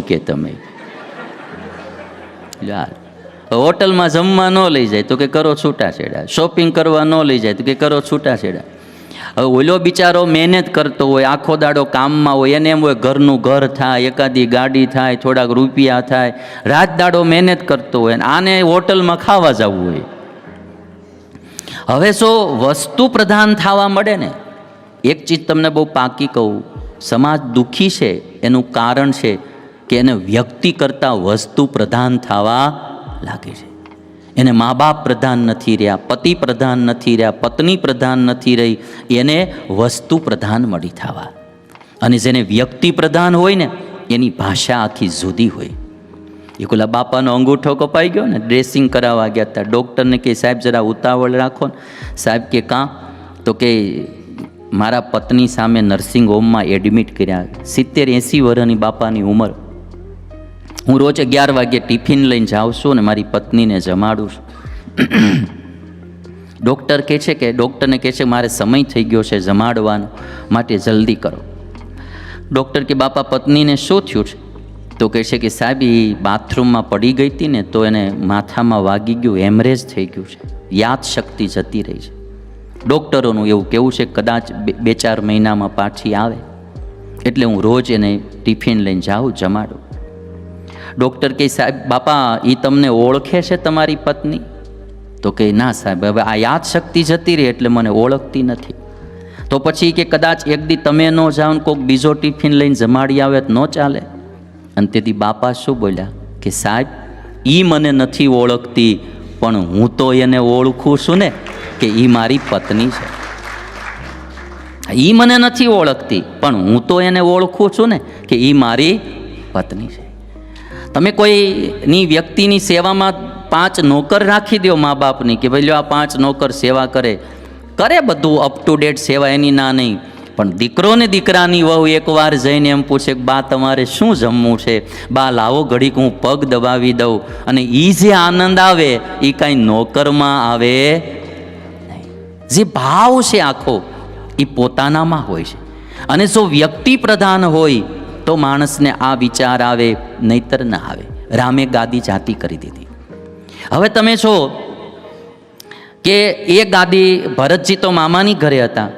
કે તમે. હોટલમાં જમવા ન લઈ જાય તો કે કરો છૂટાછેડા શોપિંગ કરવા ન લઈ જાય તો કે કરો છૂટાછેડા હવે ઓલો બિચારો મહેનત કરતો હોય, આખો દાડો કામમાં હોય, એને એમ હોય ઘરનું ઘર થાય, એકાદી ગાડી થાય, થોડાક રૂપિયા થાય. રાત દાડો મહેનત કરતો હોય આને હોટલમાં ખાવા જવું હોય. હવે શું વસ્તુ પ્રધાન થવા મળે ને, એક ચીજ તમને બહુ પાકી કહું. સમાજ દુઃખી છે, એનું કારણ છે. કે એને વ્યક્તિ કરતાં વસ્તુ પ્રધાન થવા લાગે છે. એને મા બાપ પ્રધાન નથી રહ્યા, પતિ પ્રધાન નથી રહ્યા, પત્ની પ્રધાન નથી રહી, એને વસ્તુ પ્રધાન મળી થવા. અને જેને વ્યક્તિ પ્રધાન હોય ને, એની ભાષા આખી જુદી હોય. એ કોલા બાપાનો અંગૂઠો કપાઈ ગયો ને ડ્રેસિંગ કરાવવા ગયા હતા ડૉક્ટરને કે, સાહેબ, જરા ઉતાવળ રાખો ને. સાહેબ કે, કાં? તો કે, મારા પત્ની સામે નર્સિંગ હોમમાં એડમિટ કર્યા. સિત્તેર એંસી વર્ષની બાપાની ઉંમર હું રોજ અગિયાર વાગે ટિફિન લઈને જાઉં છું અને મારી પત્નીને જમાડું છું. ડૉક્ટર કહે છે કે, ડૉક્ટરને કહે છે, મારે સમય થઈ ગયો છે, જમાડવાનો. માટે જલ્દી કરો. ડૉક્ટર કે, બાપા, પત્નીને શું થયું છે? તો કહે છે કે, સાહેબ એ બાથરૂમમાં પડી ગઈ હતી ને તો એને માથામાં વાગી ગયું હેમરેજ થઈ ગયું છે. યાદ શક્તિ જતી રહી છે. ડૉક્ટરોનું એવું કેવું છે, કદાચ બે- ચાર મહિનામાં પાછી આવે. એટલે હું રોજ એને ટિફિન લઈને જાઉં, જમાડું. ડૉક્ટર કહે, સાહેબ, બાપા એ તમને ઓળખે છે તમારી પત્ની? તો કે ના, સાહેબ, હવે આ યાદ શક્તિ જતી રહી એટલે મને ઓળખતી નથી. તો પછી કે કદાચ એક દી તમે ન જાઓ કોઈક બીજો ટિફિન લઈને જમાડી આવે તો ન ચાલે. અને તેથી બાપા શું બોલ્યા? કે, સાહેબ એ મને નથી ઓળખતી, પણ હું તો એને ઓળખું છું ને, કે એ મારી પત્ની છે. એ મને નથી ઓળખતી, પણ હું તો એને ઓળખું છું ને, કે એ મારી પત્ની છે. તમે કોઈની વ્યક્તિની સેવામાં પાંચ નોકર રાખી દો મા બાપની કે ભાઈ લ્યો આ પાંચ નોકર સેવા કરે. કરે બધું અપ ટુ ડેટ સેવા એની ના નહીં. પણ દીકરો ને દીકરાની વહુ એકવાર જઈને એમ પૂછે કે, બા, તમારે શું જમવું છે? બા, લાવો ઘડીક હું પગ દબાવી દઉં. અને એ જે આનંદ આવે એ કાંઈ નોકરમાં આવે જે ભાવ છે આખો એ પોતાનામાં હોય છે. અને જો વ્યક્તિ પ્રધાન હોય તો માણસને આ વિચાર આવે, નહીતર ના આવે. રામે ગાદી જાતી કરી દીધી. હવે તમે છો કે એ ગાદી ભરતજી તો મામાની ઘરે હતા.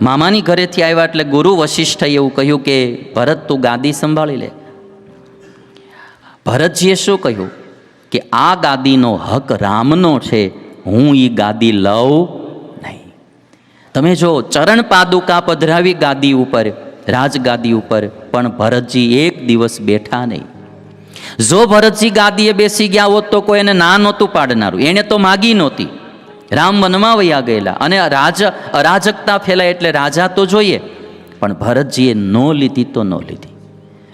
મામાની ઘરેથી આવ્યા એટલે ગુરુ વશિષ્ઠ એવું કહ્યું કે, ભરત, તું ગાદી સંભાળી લે. ભરતજીએ શું કહ્યું? કે આ ગાદીનો હક રામનો છે, હું એ ગાદી લઉં નહીં. તમે જો ચરણ પાદુકા પધરાવી ગાદી ઉપર રાજગાદી ઉપર પણ ભરતજી એક દિવસ બેઠા નહીં. જો ભરતજી ગાદીએ બેસી ગયા હોત તો કોઈ એને ના નહોતું પાડનારું. એણે તો માગી નહોતી. રામ વનમાં વયા ગયેલા અને રાજ, અરાજકતા ફેલાય એટલે રાજા તો જોઈએ, પણ ભરતજીએ ન લીધી તો ન લીધી.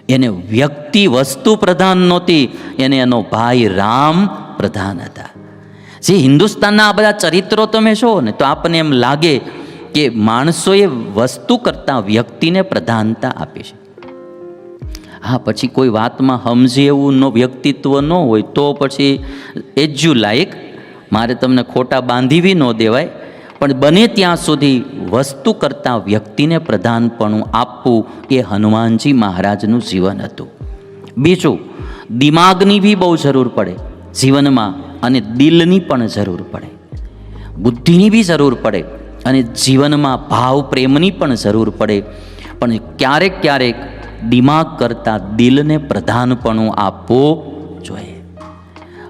એને વ્યક્તિ વસ્તુ પ્રધાન નહોતી, એને એનો ભાઈ રામ પ્રધાન હતા. જે હિન્દુસ્તાનના આ બધા ચરિત્રો તમે જો ને, તો આપણને એમ લાગે કે માણસોએ વસ્તુ કરતાં વ્યક્તિને પ્રધાનતા આપે છે. હા, પછી કોઈ વાતમાં સમજે એવું નો વ્યક્તિત્વ ન હોય તો પછી એજ્યુ લાયક. મારે તમને ખોટા બાંધીવી ન દેવાય. પણ બને ત્યાં સુધી વસ્તુ કરતાં વ્યક્તિને પ્રધાનપણું આપવું એ હનુમાનજી મહારાજનું જીવન હતું. બીજું, દિમાગની બી બહુ જરૂર પડે જીવનમાં અને દિલની પણ જરૂર પડે. બુદ્ધિની બી જરૂર પડે. અને જીવનમાં ભાવ પ્રેમની પણ જરૂર પડે. પણ ક્યારેક ક્યારેક દિમાગ કરતાં દિલને પ્રધાનપણું આપવું જોઈએ.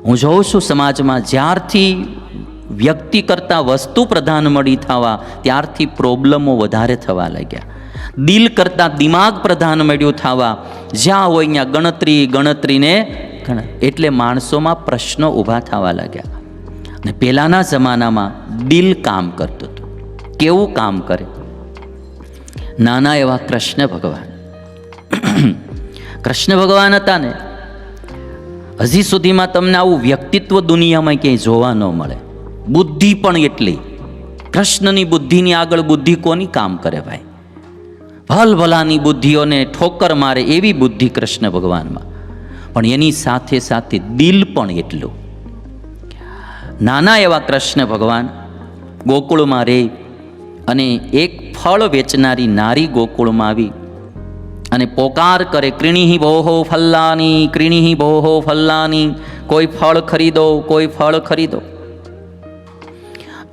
હું જોઉં છું સમાજમાં જ્યારથી વ્યક્તિ કરતાં વસ્તુ પ્રધાન મળી થવા, ત્યારથી પ્રોબ્લેમો વધારે થવા લાગ્યા. દિલ કરતાં દિમાગ પ્રધાન મળ્યું થવા, જ્યાં હોય ત્યાં ગણતરી, ગણતરીને એટલે માણસોમાં પ્રશ્નો ઊભા થવા લાગ્યા. અને પહેલાંના જમાનામાં દિલ કામ કરતું હતું. કેવું કામ કરે? નાના એવા કૃષ્ણ ભગવાન. કૃષ્ણ ભગવાન હતા ને, હજી સુધીમાં તમને આવું વ્યક્તિત્વ દુનિયામાં ક્યાંય જોવા ન મળે. બુદ્ધિ પણ એટલી. કૃષ્ણની બુદ્ધિની આગળ બુદ્ધિ કોની કામ કરે ભાઈ? ભલભલાની બુદ્ધિઓને ઠોકર મારે એવી બુદ્ધિ કૃષ્ણ ભગવાનમાં. પણ એની સાથે સાથે દિલ પણ એટલું. નાના એવા કૃષ્ણ ભગવાન, ગોકુળમાં રહે અને એક ફળ વેચનારી નારી ગોકુળમાં આવી. અને પોકાર કરે, ક્રીણીહી બોહો ફલ્લાની ક્રીણીહી બોહો ફલ્લાની કોઈ ફળ ખરીદો, કોઈ ફળ ખરીદો.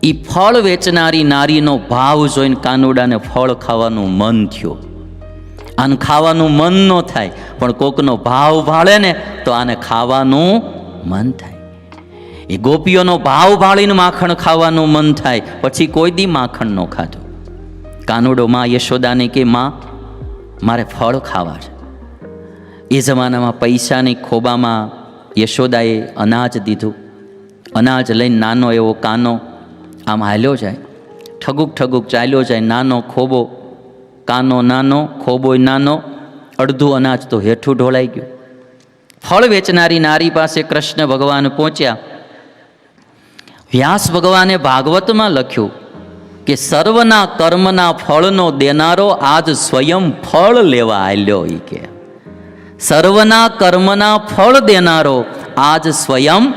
એ ફળ વેચનારી નારીનો ભાવ જોઈને કાનુડાને ફળ ખાવાનું મન થયું. આને ખાવાનું મન ન થાય, પણ કોકનો ભાવ ભાળે ને તો આને ખાવાનું મન થાય. એ ગોપીઓનો ભાવ ભાળીને માખણ ખાવાનું મન થાય, પછી કોઈ દી માખણ ન ખાધું. કાનુડો માં, યશોદાને કે, માં, મારે ફળ ખાવા છે. એ જમાનામાં પૈસાની ખોબામાં યશોદાએ અનાજ દીધું. અનાજ લઈને નાનો એવો કાનો આમ હાલ્યો જાય. ઠગુક ઠગુક ચાલ્યો જાય, નાનો ખોબો, કાનો નાનો ખોબોય નાનો, અડધું અનાજ તો હેઠું ઢોળાઈ ગયું. ફળ વેચનારી નારી પાસે કૃષ્ણ ભગવાન પહોંચ્યા. વ્યાસ ભગવાને ભાગવતમાં લખ્યું કે સર્વના કર્મના ફળનો દેનારો આજ સ્વયં ફળ લેવા આવ્યો ઈ કે. સર્વના કર્મના ફળ દેનારો આજ સ્વયં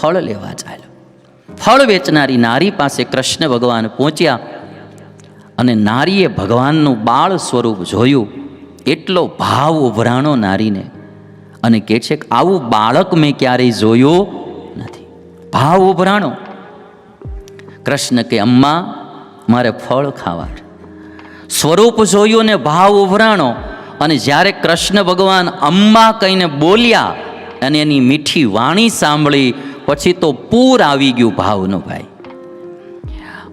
ફળ લેવા ચાલ્યો ફળ વેચનારી નારી પાસે કૃષ્ણ ભગવાન પહોંચ્યા અને નારીએ ભગવાનનું બાળ સ્વરૂપ જોયું. એટલો ભાવ ઉભરાણો નારીને અને કહે છે કે આવું બાળક મેં ક્યારેય જોયું નથી. ભાવ ઉભરાણો. કૃષ્ણ કે, અમ્મા, મારે ફળ ખાવા સ્વરૂપ જોયું ને ભાવ ઉભરાણો. અને જ્યારે કૃષ્ણ ભગવાન અમ્મા કહીને બોલ્યા અને એની મીઠી વાણી સાંભળી, પછી તો પૂર આવી ગયું ભાવનું ભાઈ.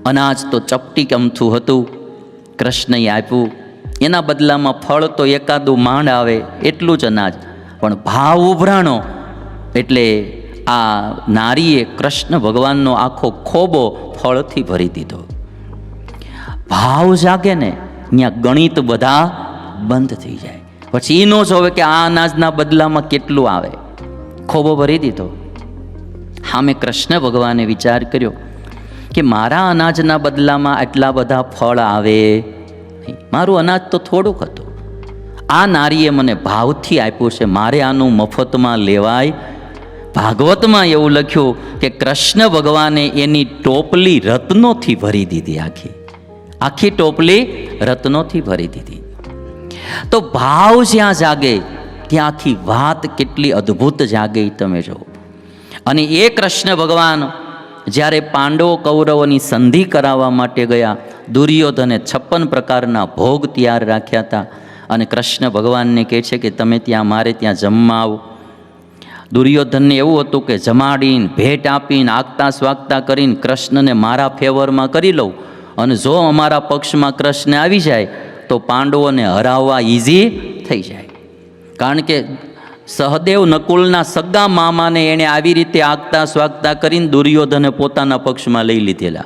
અનાજ તો ચપટી કમથું હતું. કૃષ્ણએ આપ્યું, એના બદલામાં ફળ તો એકાદું માંડ આવે, એટલું જ અનાજ. પણ ભાવ ઉભરાણો એટલે આ નારીએ કૃષ્ણ ભગવાનનો આખો ખોબો ફળથી ભરી દીધો. ભાવ જાગે ને, ત્યાં ગણિત બધા બંધ થઈ જાય. પછી એ ન જોવે કે આ અનાજના બદલામાં કેટલું આવે. ખોબો ભરી દીધો. હા મેં કૃષ્ણ ભગવાને વિચાર કર્યો કે મારા અનાજના બદલામાં આટલા બધા ફળ આવે મારું અનાજ તો થોડુંક હતું. આ નારીએ મને ભાવથી આપ્યું છે, મારે આનું મફતમાં લેવાય ભાગવતમાં એવું લખ્યું કે કૃષ્ણ ભગવાને એની ટોપલી રત્નોથી ભરી દીધી આખી. આખી ટોપલી રત્નોથી ભરી દીધી. તો ભાવ જ્યાં જાગે ત્યાં આખી વાત કેટલી અદ્ભુત જાગે તમે જુઓ. અને એ કૃષ્ણ ભગવાન જ્યારે પાંડવો કૌરવોની સંધિ કરાવવા માટે ગયા, દુર્યોધને છપ્પન પ્રકારના ભોગ તૈયાર રાખ્યા હતા. અને કૃષ્ણ ભગવાનને કહે છે કે તમે ત્યાં, મારે ત્યાં જમવા આવો. દુર્યોધનને એવું હતું કે જમાડીને ભેટ આપીને આગતા સ્વાગતા કરીને કૃષ્ણને મારા ફેવરમાં કરી લઉં અને જો અમારા પક્ષમાં કૃષ્ણ આવી જાય, તો પાંડવોને હરાવવા ઇઝી થઈ જાય. કારણ કે સહદેવ નકુલના સગા મામાને એણે આવી રીતે આગતા સ્વાગતા કરીને દુર્યોધને પોતાના પક્ષમાં લઈ લીધેલા.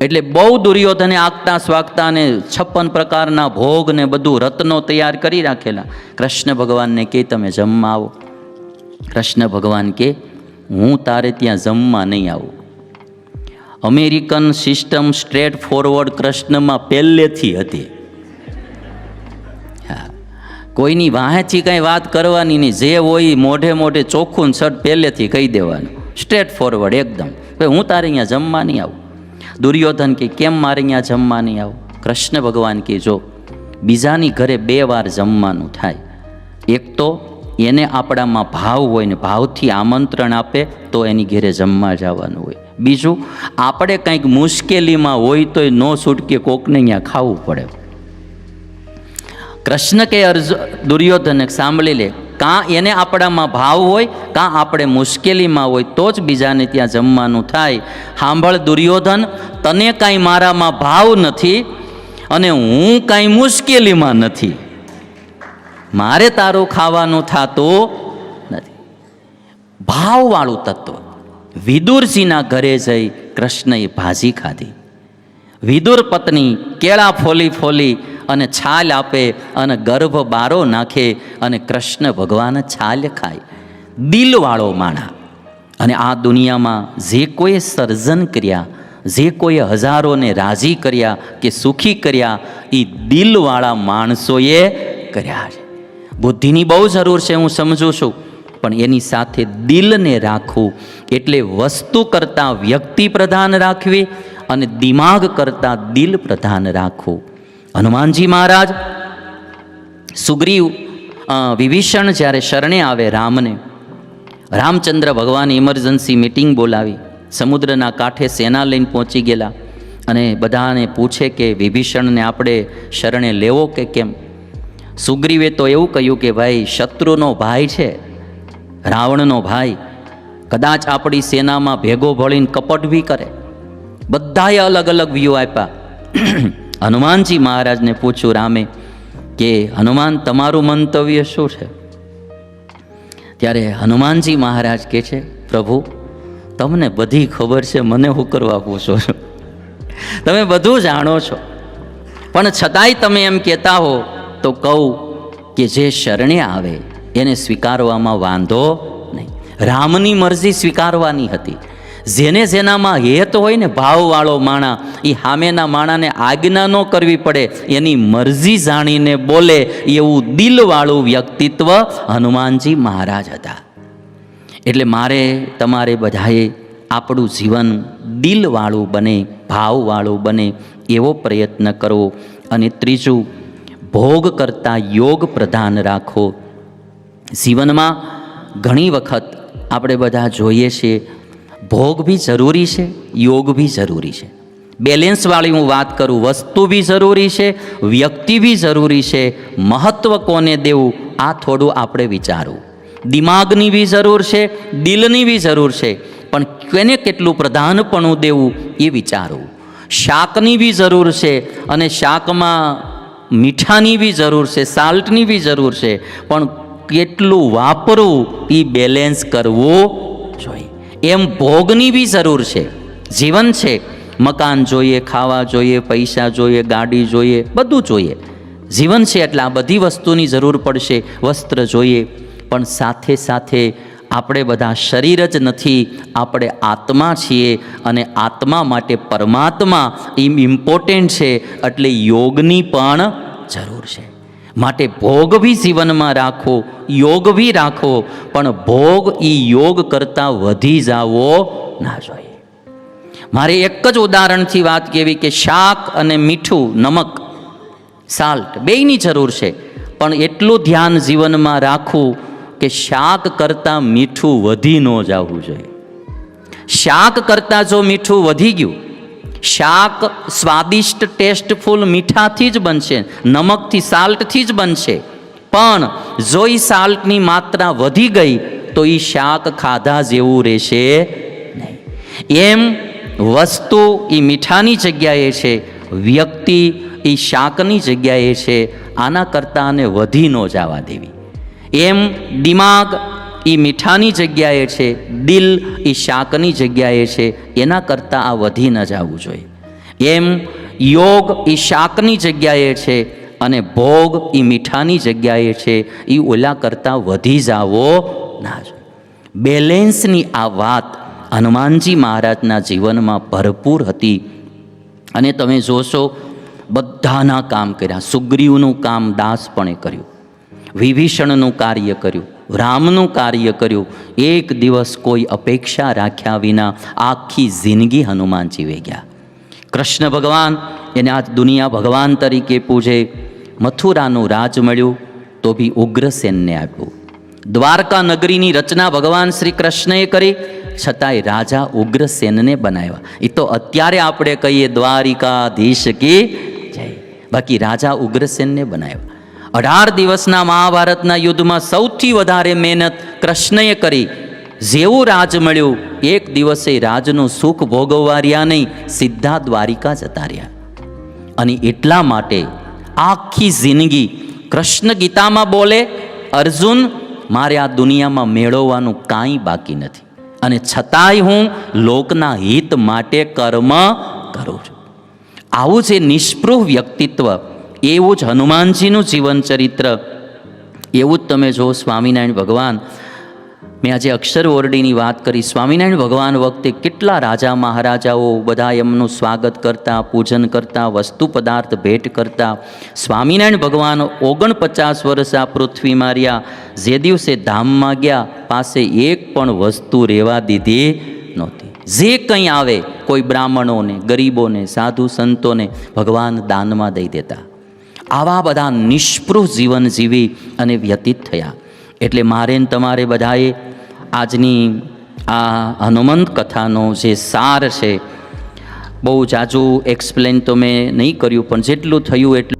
એટલે બહુ દુર્યોધને આગતા સ્વાગતા અને છપ્પન પ્રકારના ભોગ ને બધું રત્નો તૈયાર કરી રાખેલા. કૃષ્ણ ભગવાનને કે, તમે જમવા આવો. કૃષ્ણ ભગવાન કે, હું તારે ત્યાં જમવા નહીં આવું. અમેરિકન સિસ્ટમ સ્ટ્રેટ ફોરવર્ડ કૃષ્ણમાં પહેલેથી હતી. હા, કોઈની વાહેથી કંઈ વાત કરવાની નહીં. જે હોય મોઢે મોઢે ચોખ્ખું શર્ટ પહેલેથી કહી દેવાનું. સ્ટ્રેટ ફોરવર્ડ એકદમ. ભાઈ, હું તારે અહીંયા જમવા નહીં આવું. દુર્યોધન કે, કેમ મારે અહીંયા જમવા નહીં આવું? કૃષ્ણ ભગવાન કે, જો, બીજાની ઘરે બે વાર જમવાનું થાય. એક તો એને આપણામાં ભાવ હોય ને ભાવથી આમંત્રણ આપે, તો એની ઘેરે જમવા જવાનું હોય. બીજું, આપણે કંઈક મુશ્કેલીમાં હોય તોય ન છૂટકે કોકને અહીંયા ખાવું પડે. કૃષ્ણ કે અર્જ દુર્યોધન સાંભળી લે, કાં એને આપણામાં ભાવ હોય, કાં આપણે મુશ્કેલીમાં હોય, તો જ બીજાને ત્યાં જમવાનું થાય. સાંભળ દુર્યોધન, તને કાંઈ મારામાં ભાવ નથી અને હું કાંઈ મુશ્કેલીમાં નથી. મારે તારું ખાવાનું થતો નથી. ભાવવાળું તત્વ. વિદુરજીના ઘરે જઈ કૃષ્ણએ ભાજી ખાધી. વિદુર પત્ની કેળા ફોલી ફોલી અને છાલ આપે અને ગર્ભ બારો નાખે અને કૃષ્ણ ભગવાન છાલ ખાય. દિલવાળો માણા. અને આ દુનિયામાં જે કોઈએ સર્જન કર્યા, જે કોઈએ હજારોને રાજી કર્યા કે સુખી કર્યા એ દિલવાળા માણસોએ કર્યા છે. બુદ્ધિની બહુ જરૂર છે, હું સમજું છું. પણ એની સાથે દિલને રાખવું એટલે વસ્તુ કરતાં વ્યક્તિ પ્રધાન રાખવી અને દિમાગ કરતાં દિલ પ્રધાન રાખવું. હનુમાનજી મહારાજ સુગ્રીવ વિભીષણ જ્યારે શરણે આવે રામને, રામચંદ્ર ભગવાન ઇમરજન્સી મિટિંગ બોલાવી, સમુદ્રના કાંઠે સેના લઈને પહોંચી ગયેલા અને બધાને પૂછે કે વિભીષણને આપણે શરણે લેવો કે કેમ? સુગ્રીવે તો એવું કહ્યું કે, ભાઈ, શત્રુનો ભાઈ છે, રાવણનો ભાઈ. કદાચ આપણી સેનામાં ભેગો ભળીને કપટ બી કરે. બધાએ અલગ અલગ વ્યૂ આપ્યા. હનુમાનજી મહારાજને પૂછ્યું, રામે, કે હનુમાન, તમારું મંતવ્ય શું છે? ત્યારે હનુમાનજી મહારાજ કહે છે, પ્રભુ, તમને બધી ખબર છે, મને હું કરવા પૂછો છો. તમે બધું જાણો છો. પણ છતાંય તમે એમ કહેતા હો તો કહું કે જે શરણે આવે, એને સ્વીકારવામાં વાંધો નહીં. રામની મરજી સ્વીકારવાની હતી. જેને જેનામાં હેત હોય ને ભાવવાળો માણા એ સામેના માણાને આજ્ઞા ન કરવી પડે, એની મરજી જાણીને બોલે એવું દિલવાળું વ્યક્તિત્વ હનુમાનજી મહારાજ હતા. એટલે મારે તમારે બધાએ આપણું જીવન દિલવાળું બને, ભાવવાળું બને એવો પ્રયત્ન કરવો. અને ત્રીજું ભોગ કરતાં યોગ પ્રધાન રાખો. જીવનમાં ઘણી વખત આપણે બધા જોઈએ છીએ, ભોગ બી જરૂરી છે, યોગ બી જરૂરી છે. બેલેન્સવાળી હું વાત કરું, વસ્તુ બી જરૂરી છે, વ્યક્તિ બી જરૂરી છે મહત્ત્વ કોને દેવું, આ થોડું આપણે વિચારવું. દિમાગની બી જરૂર છે, દિલની બી જરૂર છે, પણ કોને કેટલું પ્રધાનપણું દેવું એ વિચારવું. શાકની બી જરૂર છે, અને શાકમાં મીઠાની બી જરૂર છે, સાલ્ટની બી જરૂર છે, પણ કેટલું વાપરવું એ બેલેન્સ કરવું જોઈએ. એમ ભોગની બી જરૂર છે. જીવન છે. મકાન જોઈએ, ખાવા જોઈએ, પૈસા જોઈએ, ગાડી જોઈએ, બધું જોઈએ. જીવન છે એટલે આ બધી વસ્તુની જરૂર પડશે, વસ્ત્ર જોઈએ, પણ સાથે સાથે આપણે બધા શરીર જ નથી, આપણે આત્મા છીએ અને આત્મા માટે પરમાત્મા એમ ઇમ્પોર્ટન્ટ છે એટલે યોગની પણ જરૂર છે. માટે ભોગ બી જીવનમાં રાખો, યોગ બી રાખો, પણ ભોગ એ યોગ કરતાં વધી જાવો ના જોઈએ. મારે એક જ ઉદાહરણથી વાત કહેવી કે શાક અને મીઠું, નમક સાલ્ટ બેયની જરૂર છે. પણ એટલું ધ્યાન જીવનમાં રાખવું કે શાક કરતાં મીઠું વધી ન જવું જોઈએ. શાક કરતાં જો મીઠું વધી ગયું, શાક સ્વાદિષ્ટ, ટેસ્ટફુલ, મીઠાથી જ બનશે, નમકથી સાલ્ટથી જ બનશે. પણ જો એ સાલ્ટની માત્રા વધી ગઈ, તો એ શાક ખાધા જેવું રહેશે એમ વસ્તુ એ મીઠાની જગ્યાએ છે, વ્યક્તિ એ શાકની જગ્યાએ છે, આના કરતાં આને વધી ન જવા દેવી. એમ દિમાગ એ મીઠાની જગ્યાએ છે, દિલ એ શાકની જગ્યાએ છે, એના કરતાં આ વધી ન જવું જોઈએ. એમ યોગ એ શાકની જગ્યાએ છે અને ભોગ એ મીઠાની જગ્યાએ છે એ ઓલા કરતાં વધી જાવો ના જોઈએ. બેલેન્સની આ વાત હનુમાનજી મહારાજના જીવનમાં ભરપૂર હતી. અને તમે જોશો, બધાના કામ કર્યા. સુગ્રીવનું કામ દાસપણે કર્યું. વિભીષણનું કાર્ય કર્યું, રામનું કાર્ય કર્યું. એક દિવસ કોઈ અપેક્ષા રાખ્યા વિના આખી જિંદગી હનુમાન જીવે ગયા. કૃષ્ણ ભગવાન, એને આ દુનિયા ભગવાન તરીકે પૂજે, મથુરાનું રાજ મળ્યું, તો બી ઉગ્રસેનને આપ્યું. દ્વારકા નગરીની રચના ભગવાન શ્રી કૃષ્ણએ કરી, છતાંય રાજા ઉગ્રસેનને બનાવ્યા. એ તો અત્યારે આપણે કહીએ દ્વારિકાધીશ કી જય. બાકી રાજા ઉગ્રસેનને બનાવ્યા. અઢાર દિવસના મહાભારતના યુદ્ધમાં સૌથી વધારે મહેનત કૃષ્ણએ કરી. જેવું રાજ મળ્યું, એક દિવસે રાજનું સુખ ભોગવવા રહ્યા નહીં, સીધા દ્વારિકા જતા રહ્યા. અને એટલા માટે આખી જિંદગી કૃષ્ણ ગીતામાં બોલે, અર્જુન, મારે આ દુનિયામાં મેળવવાનું કાંઈ બાકી નથી. અને છતાંય હું લોકના હિત માટે કર્મ કરું છું. આવું જે નિષ્પૃહ વ્યક્તિત્વ એવું જ હનુમાનજીનું જીવન ચરિત્ર. એવું જ તમે જો સ્વામિનારાયણ ભગવાન, મેં આજે અક્ષર ઓરડીની વાત કરી. સ્વામિનારાયણ ભગવાન વખતે કેટલા રાજા મહારાજાઓ બધા એમનું સ્વાગત કરતા, પૂજન કરતા, વસ્તુ પદાર્થ ભેટ કરતા. સ્વામિનારાયણ ભગવાન ઓગણપચાસ વર્ષ આ પૃથ્વી માર્યા જે દિવસે ધામમાં ગયા, પાસે એક પણ વસ્તુ રહેવા દીધી નહોતી. જે કંઈ આવે, કોઈ બ્રાહ્મણોને, ગરીબોને, સાધુ સંતોને ભગવાન દાનમાં દઈ દેતા. આવા બધા નિષ્પૃહ જીવન જીવી અને વ્યતીત થયા. એટલે મારે ને તમારે બધાએ આજની આ હનુમંત કથાનો જે સાર છે, બહુ જાજુ એક્સપ્લેન તો મેં નહીં કર્યું, પણ જેટલું થયું એટલું